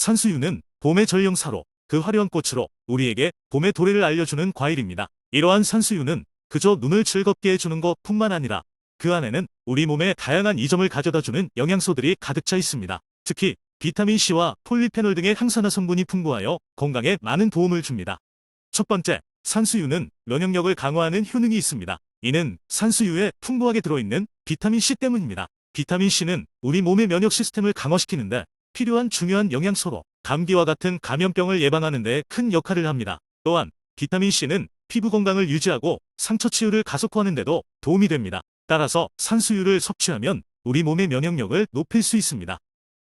산수유는 봄의 전령사로 그 화려한 꽃으로 우리에게 봄의 도래를 알려주는 과일입니다. 이러한 산수유는 그저 눈을 즐겁게 해주는 것뿐만 아니라 그 안에는 우리 몸에 다양한 이점을 가져다주는 영양소들이 가득 차 있습니다. 특히 비타민C와 폴리페놀 등의 항산화 성분이 풍부하여 건강에 많은 도움을 줍니다. 첫 번째, 산수유는 면역력을 강화하는 효능이 있습니다. 이는 산수유에 풍부하게 들어있는 비타민C 때문입니다. 비타민C는 우리 몸의 면역 시스템을 강화시키는데 필요한 중요한 영양소로 감기와 같은 감염병을 예방하는 데 큰 역할을 합니다. 또한 비타민C는 피부 건강을 유지하고 상처 치유를 가속화하는 데도 도움이 됩니다. 따라서 산수유를 섭취하면 우리 몸의 면역력을 높일 수 있습니다.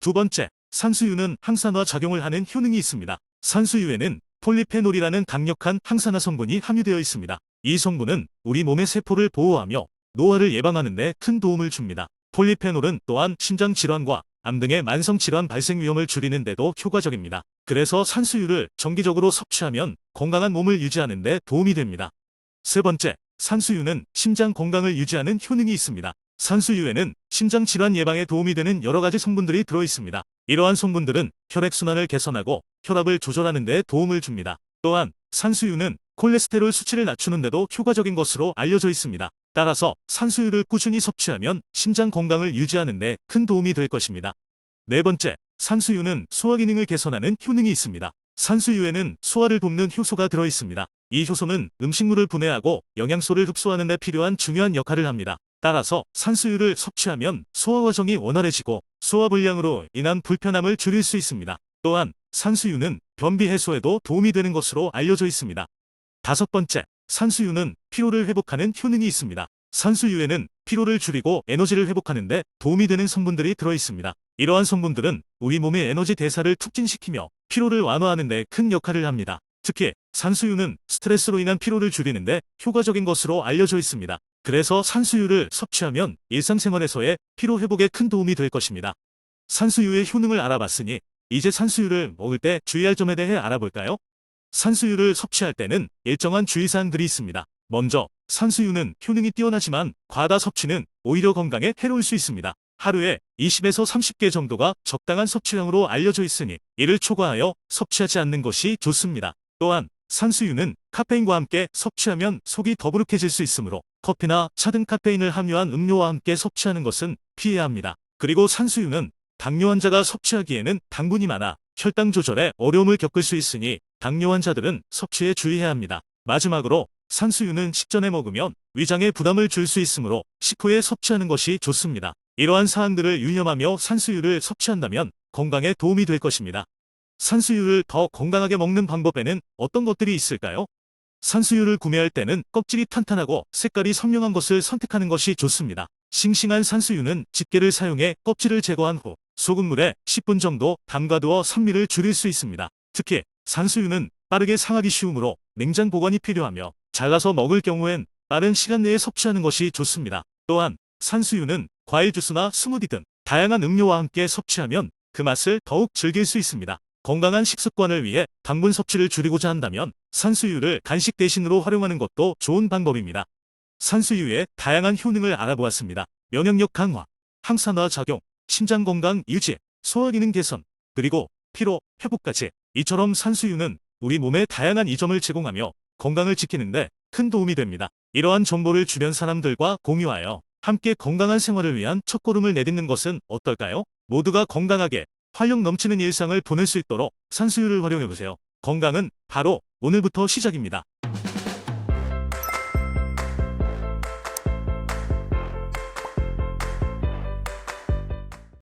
두 번째, 산수유는 항산화 작용을 하는 효능이 있습니다. 산수유에는 폴리페놀이라는 강력한 항산화 성분이 함유되어 있습니다. 이 성분은 우리 몸의 세포를 보호하며 노화를 예방하는 데 큰 도움을 줍니다. 폴리페놀은 또한 심장 질환과 암 등의 만성 질환 발생 위험을 줄이는 데도 효과적입니다. 그래서 산수유를 정기적으로 섭취하면 건강한 몸을 유지하는 데 도움이 됩니다. 세 번째, 산수유는 심장 건강을 유지하는 효능이 있습니다. 산수유에는 심장 질환 예방에 도움이 되는 여러 가지 성분들이 들어 있습니다. 이러한 성분들은 혈액순환을 개선하고 혈압을 조절하는 데 도움을 줍니다. 또한 산수유는 콜레스테롤 수치를 낮추는 데도 효과적인 것으로 알려져 있습니다. 따라서 산수유를 꾸준히 섭취하면 심장 건강을 유지하는 데 큰 도움이 될 것입니다. 네 번째, 산수유는 소화 기능을 개선하는 효능이 있습니다. 산수유에는 소화를 돕는 효소가 들어 있습니다. 이 효소는 음식물을 분해하고 영양소를 흡수하는 데 필요한 중요한 역할을 합니다. 따라서 산수유를 섭취하면 소화 과정이 원활해지고 소화 불량으로 인한 불편함을 줄일 수 있습니다. 또한 산수유는 변비 해소에도 도움이 되는 것으로 알려져 있습니다. 다섯 번째, 산수유는 피로를 회복하는 효능이 있습니다. 산수유에는 피로를 줄이고 에너지를 회복하는 데 도움이 되는 성분들이 들어 있습니다. 이러한 성분들은 우리 몸의 에너지 대사를 촉진시키며 피로를 완화하는 데 큰 역할을 합니다. 특히 산수유는 스트레스로 인한 피로를 줄이는 데 효과적인 것으로 알려져 있습니다. 그래서 산수유를 섭취하면 일상생활에서의 피로 회복에 큰 도움이 될 것입니다. 산수유의 효능을 알아봤으니 이제 산수유를 먹을 때 주의할 점에 대해 알아볼까요? 산수유를 섭취할 때는 일정한 주의사항들이 있습니다. 먼저 산수유는 효능이 뛰어나지만 과다 섭취는 오히려 건강에 해로울 수 있습니다. 하루에 20에서 30개 정도가 적당한 섭취량으로 알려져 있으니 이를 초과하여 섭취하지 않는 것이 좋습니다. 또한 산수유는 카페인과 함께 섭취하면 속이 더부룩해질 수 있으므로 커피나 차 등 카페인을 함유한 음료와 함께 섭취하는 것은 피해야 합니다. 그리고 산수유는 당뇨 환자가 섭취하기에는 당분이 많아 혈당 조절에 어려움을 겪을 수 있으니 당뇨 환자들은 섭취에 주의해야 합니다. 마지막으로 산수유는 식전에 먹으면 위장에 부담을 줄 수 있으므로 식후에 섭취하는 것이 좋습니다. 이러한 사항들을 유념하며 산수유를 섭취한다면 건강에 도움이 될 것입니다. 산수유를 더 건강하게 먹는 방법에는 어떤 것들이 있을까요? 산수유를 구매할 때는 껍질이 탄탄하고 색깔이 선명한 것을 선택하는 것이 좋습니다. 싱싱한 산수유는 집게를 사용해 껍질을 제거한 후 소금물에 10분 정도 담가두어 산미를 줄일 수 있습니다. 특히 산수유는 빠르게 상하기 쉬우므로 냉장 보관이 필요하며 잘라서 먹을 경우엔 빠른 시간 내에 섭취하는 것이 좋습니다. 또한 산수유는 과일 주스나 스무디 등 다양한 음료와 함께 섭취하면 그 맛을 더욱 즐길 수 있습니다. 건강한 식습관을 위해 당분 섭취를 줄이고자 한다면 산수유를 간식 대신으로 활용하는 것도 좋은 방법입니다. 산수유의 다양한 효능을 알아보았습니다. 면역력 강화, 항산화 작용, 심장 건강 유지, 소화 기능 개선, 그리고 피로 회복까지 이처럼 산수유는 우리 몸에 다양한 이점을 제공하며 건강을 지키는데 큰 도움이 됩니다. 이러한 정보를 주변 사람들과 공유하여 함께 건강한 생활을 위한 첫걸음을 내딛는 것은 어떨까요? 모두가 건강하게 활력 넘치는 일상을 보낼 수 있도록 산수유를 활용해보세요. 건강은 바로 오늘부터 시작입니다.